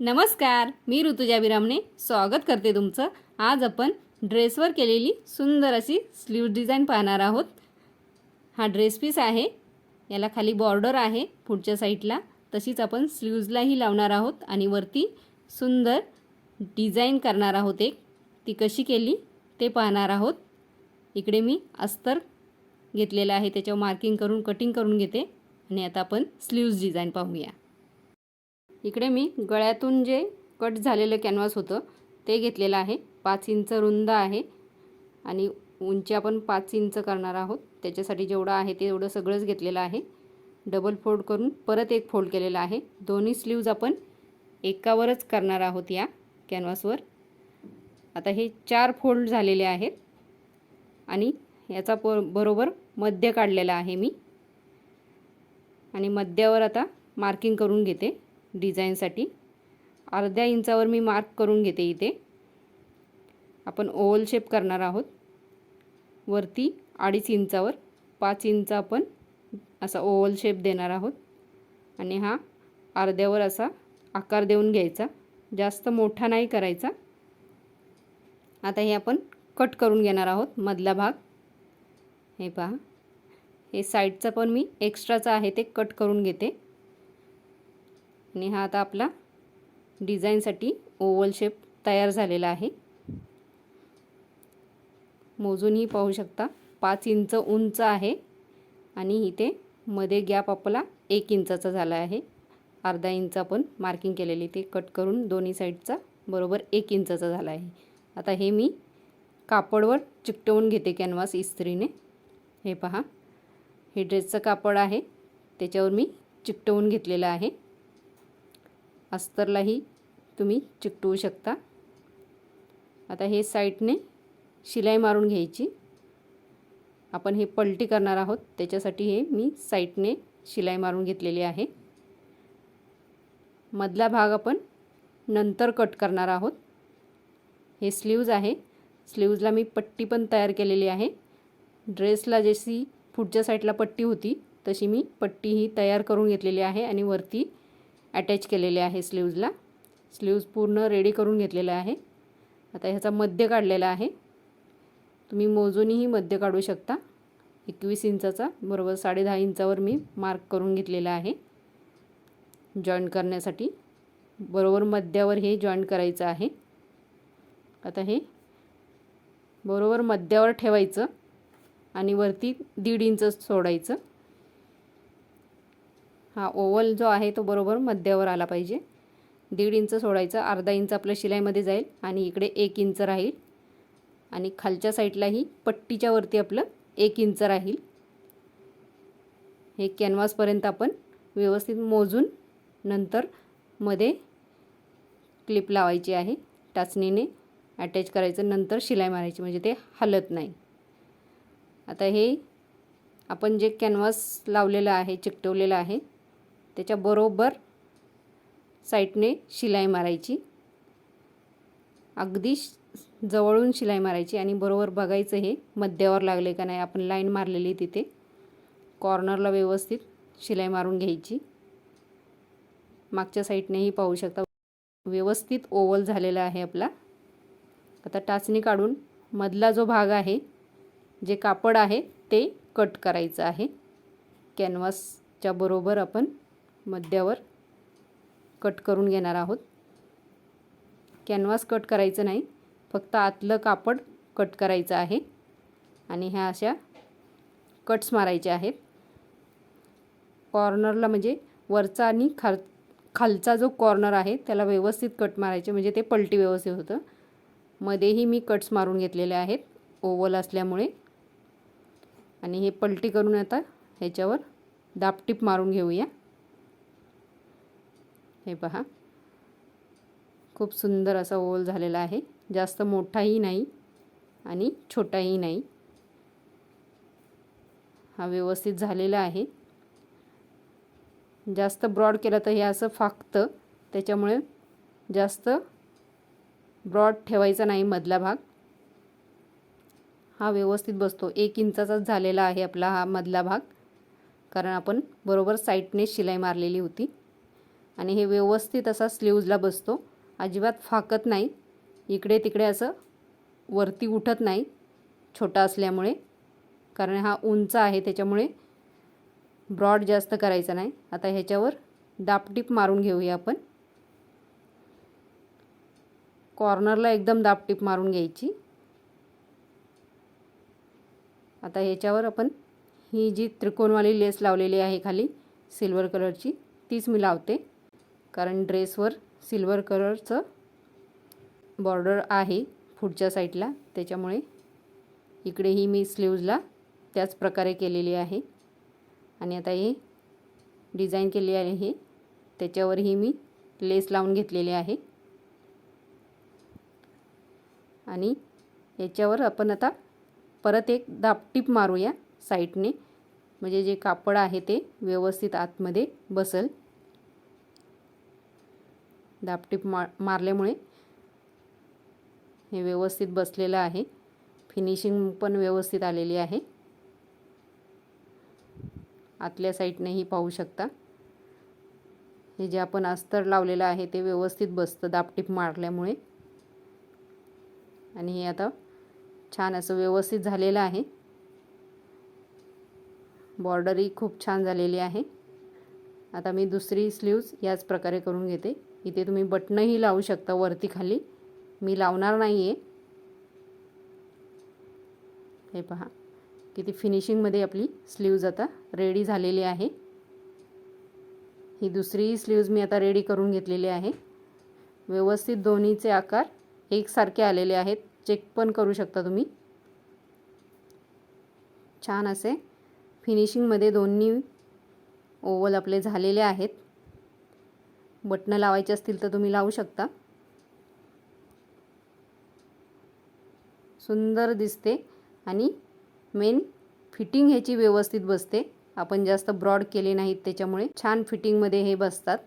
नमस्कार मी ऋतुजा विरामने स्वागत करते तुमचं. आज आपण ड्रेसवर केलेली सुंदर अशी स्लीव डिझाईन पाहणार आहोत. हा ड्रेस पीस आहे. याला खाली बॉर्डर आहे पुढच्या साईडला. तशीच आपण स्लीव्जलाही लावणार आहोत आणि वरती सुंदर डिझाईन करणार आहोत एक. ती कशी केली ते पाहणार आहोत. इकडे मी अस्तर घेतलेलं आहे त्याच्यावर मार्किंग करून कटिंग करून घेते. आणि आता आपण स्लीव्ज डिझाईन पाहूया. इकडे मी गळ्यातून जे कट झालेलं कॅनव्हास होतं ते घेतलेलं आहे. पाच इंच रुंद आहे आणि उंची आपण पाच इंच करणार आहोत. त्याच्यासाठी जेवढं आहे ते एवढं सगळंच घेतलेलं आहे. डबल फोल्ड करून परत एक फोल्ड केलेला आहे. दोन्ही स्लीव्ज आपण एकावरच करणार आहोत या कॅनव्हासवर आता हे चार फोल्ड झालेले आहेत आणि याचा प बरोबर मध्य काढलेला आहे मी. आणि मध्यावर आता मार्किंग करून घेते. डिझाईनसाठी. अर्ध्या इंचावर मी मार्क करून घेते इथे. आपण ओवल शेप करणार आहोत. वरती अडीच इंचावर पाच इंच आपण असा ओवल शेप देणार आहोत. आणि हा अर्ध्यावर असा आकार देऊन घ्यायचा. जास्त मोठा नाही करायचा. आता हे आपण कट करून घेणार आहोत मधला भाग. हे पहा. हे साईडचं पण मी एक्स्ट्राचं आहे ते कट करून घेते. आणि हा आता आपला डिझाईनसाठी ओवल शेप तयार झालेला आहे. मोजूनही पाहू शकता पाच इंच उंच आहे आणि इथे मध्ये गॅप आपला एक इंचाचा झाला आहे. अर्धा इंच आपण मार्किंग केलेली ते कट करून दोन्ही साईडचा बरोबर एक इंचाचा झाला आहे. आता हे मी कापडवर चिकटवून घेते कॅनव्हास इस्त्रीने. हे पहा हे ड्रेसचं कापड आहे त्याच्यावर मी चिकटवून घेतलेलं आहे. अस्तरलाही तुम्ही चिकटवू शकता. आता हे साईडने शिलाई मारून घ्यायची. आपण हे पलटी करणार आहोत. त्याच्यासाठी हे मी साईडने शिलाई मारून घेतलेली आहे. मधला भाग आपण नंतर कट करणार आहोत. हे स्लीव्ज आहे. स्लीव्जला मी पट्टी पण तयार केलेली आहे. ड्रेसला जशी पुढच्या साईडला पट्टी होती तशी मी पट्टी ही तयार करून घेतलेली आहे आणि वरती अटॅच केलेले आहे स्लीव्जला. स्लीव्ज पूर्ण रेडी करून घेतलेलं आहे. आता ह्याचा मध्य काढलेला आहे. तुम्ही मोजूनही मध्य काढू शकता. एकवीस इंचाचा बरोबर साडे दहा इंचावर मी मार्क करून घेतलेला आहे. जॉईन करण्यासाठी. बरोबर मध्यावर हे जॉईन करायचं आहे. आता हे बरोबर मध्यावर ठेवायचं आणि वरती दीड इंच सोडायचं. हा ओवल जो आहे तो बरोबर मध्यावर आला पाहिजे. दीड इंच सोडायचं अर्धा इंच आपल्या शिलाईमध्ये जाईल आणि इकडे एक इंच राहील. आणि खालच्या साईडलाही पट्टीच्या वरती आपलं एक इंच राहील. हे कॅनव्हासपर्यंत आपण व्यवस्थित मोजून नंतर मध्ये क्लिप लावायची आहे. टाचणीने अटॅच करायचं नंतर शिलाई मारायची म्हणजे ते हलत नाही. आता हे आपण जे कॅनव्हास लावलेलं आहे चिकटवलेलं आहे त्याच्याबरोबर साईडने शिलाई मारायची. अगदी जवळून शिलाई मारायची आणि बरोबर बघायचं हे मध्यावर लागले का नाही आपण लाईन मारलेली तिथे. कॉर्नरला व्यवस्थित शिलाई मारून घ्यायची. मागच्या साईडनेही पाहू शकता. व्यवस्थित ओवल झालेला आहे आपला. आता टाचणी काढून मधला जो भाग आहे जे कापड आहे ते कट करायचं आहे. कॅनव्हासच्या बरोबर आपण मध्यावर कट करून घेणार आहोत. कॅनव्हास कट करायचं नाही फक्त आतलं कापड कट करायचं आहे आणि ह्या अशा कट्स मारायचे आहेत. कॉर्नरला म्हणजे वरचा आणि खाल खालचा जो कॉर्नर आहे त्याला व्यवस्थित कट मारायचे म्हणजे ते पलटी व्यवस्थित होतं. मध्येही मी कट्स मारून घेतलेले आहेत ओवल असल्यामुळे. आणि हे पलटी करून आता ह्याच्यावर दापटीप मारून घेऊया. हे पहा. खूप सुंदर असा ओल झालेला आहे. जास्त मोठाही नाही आणि छोटाही नाही. हा व्यवस्थित झालेला आहे. जास्त ब्रॉड केलं तर हे असं फाकतं. त्याच्यामुळे जास्त ब्रॉड ठेवायचा नाही मधला भाग. हा व्यवस्थित बसतो. एक इंचाचाच झालेला आहे आपला हा मधला भाग. कारण आपण बरोबर साईडने शिलाई मारलेली होती. आणि हे व्यवस्थित असा स्लीव्जला बसतो. अजिबात फाकत नाही. इकडे तिकडे असं वरती उठत नाही. छोटा असल्यामुळे. कारण हा उंच आहे त्याच्यामुळे ब्रॉड जास्त करायचा नाही. आता ह्याच्यावर दापटीप मारून घेऊया आपण. कॉर्नरला एकदम दापटीप मारून घ्यायची. आता ह्याच्यावर आपण ही जी त्रिकोणवाली लेस लावलेली आहे खाली सिल्वर कलरची तीच मी लावते. कारण ड्रेसवर सिल्वर कलरचं बॉर्डर आहे पुढच्या साईडला. त्याच्यामुळे इकडेही मी स्लीव्जला त्याच प्रकारे केलेली आहे. आणि आता हे डिझाईन केली आहे त्याच्यावरही मी लेस लावून घेतलेली आहे. आणि याच्यावर आपण आता परत एक दापटीप मारूया साईडने. म्हणजे जे कापड आहे ते व्यवस्थित आतमध्ये बसल. दापटीप मा मारल्यामुळे हे व्यवस्थित बसलेलं आहे. फिनिशिंग पण व्यवस्थित आलेली आहे. आतल्या साईडनेही पाहू शकता. हे जे आपण अस्तर लावलेलं आहे ते व्यवस्थित बसतं दापटीप मारल्यामुळे. आणि हे आता छान असं व्यवस्थित झालेलं आहे. बॉर्डरही खूप छान झालेली आहे. आता मी दुसरी स्लीव्ज याच प्रकारे करून घेते. इथे तुम्ही बटणंही लावू शकता वरती खाली. मी लावणार नाही आहे हे पहा किती फिनिशिंगमध्ये आपली स्लीव्ज आता रेडी झालेली आहे. ही दुसरी स्लीव्ज मी आता रेडी करून घेतलेली आहे. व्यवस्थित दोन्हीचे आकार एकसारखे आलेले आहेत. चेक पण करू शकता तुम्ही. छान असे फिनिशिंगमध्ये दोन्ही ओवल आपले झालेले आहेत. बटणं लावायचे असतील तर तुम्ही लावू शकता. सुंदर दिसते आणि मेन फिटिंग ह्याची व्यवस्थित बसते. आपण जास्त ब्रॉड केले नाहीत त्याच्यामुळे छान फिटिंगमध्ये हे बसतात.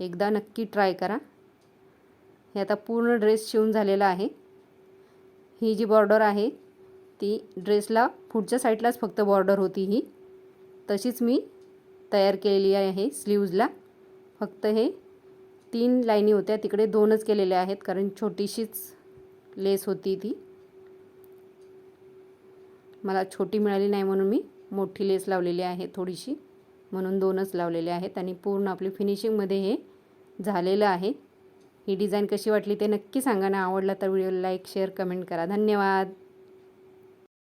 एकदा नक्की ट्राय करा. हे आता पूर्ण ड्रेस शिवून झालेला आहे. ही जी बॉर्डर आहे ती ड्रेसला पुढच्या साईडलाच फक्त बॉर्डर होती ही. तशीच मी तयार केलेली आहे स्लीव्जला. फक्त हे तीन लाईनी होत्या. तिकडे दोनच केलेल्या आहेत कारण छोटीशीच लेस होती ती. मला छोटी मिळाली नाही म्हणून मी मोठी लेस लावलेली आहे थोडीशी. म्हणून दोनच लावलेले आहेत आणि पूर्ण आपली फिनिशिंगमध्ये हे झालेलं आहे. ही डिझाईन कशी वाटली ते नक्की सांगा ना. आवडला तर व्हिडिओ लाईक शेअर कमेंट करा. धन्यवाद.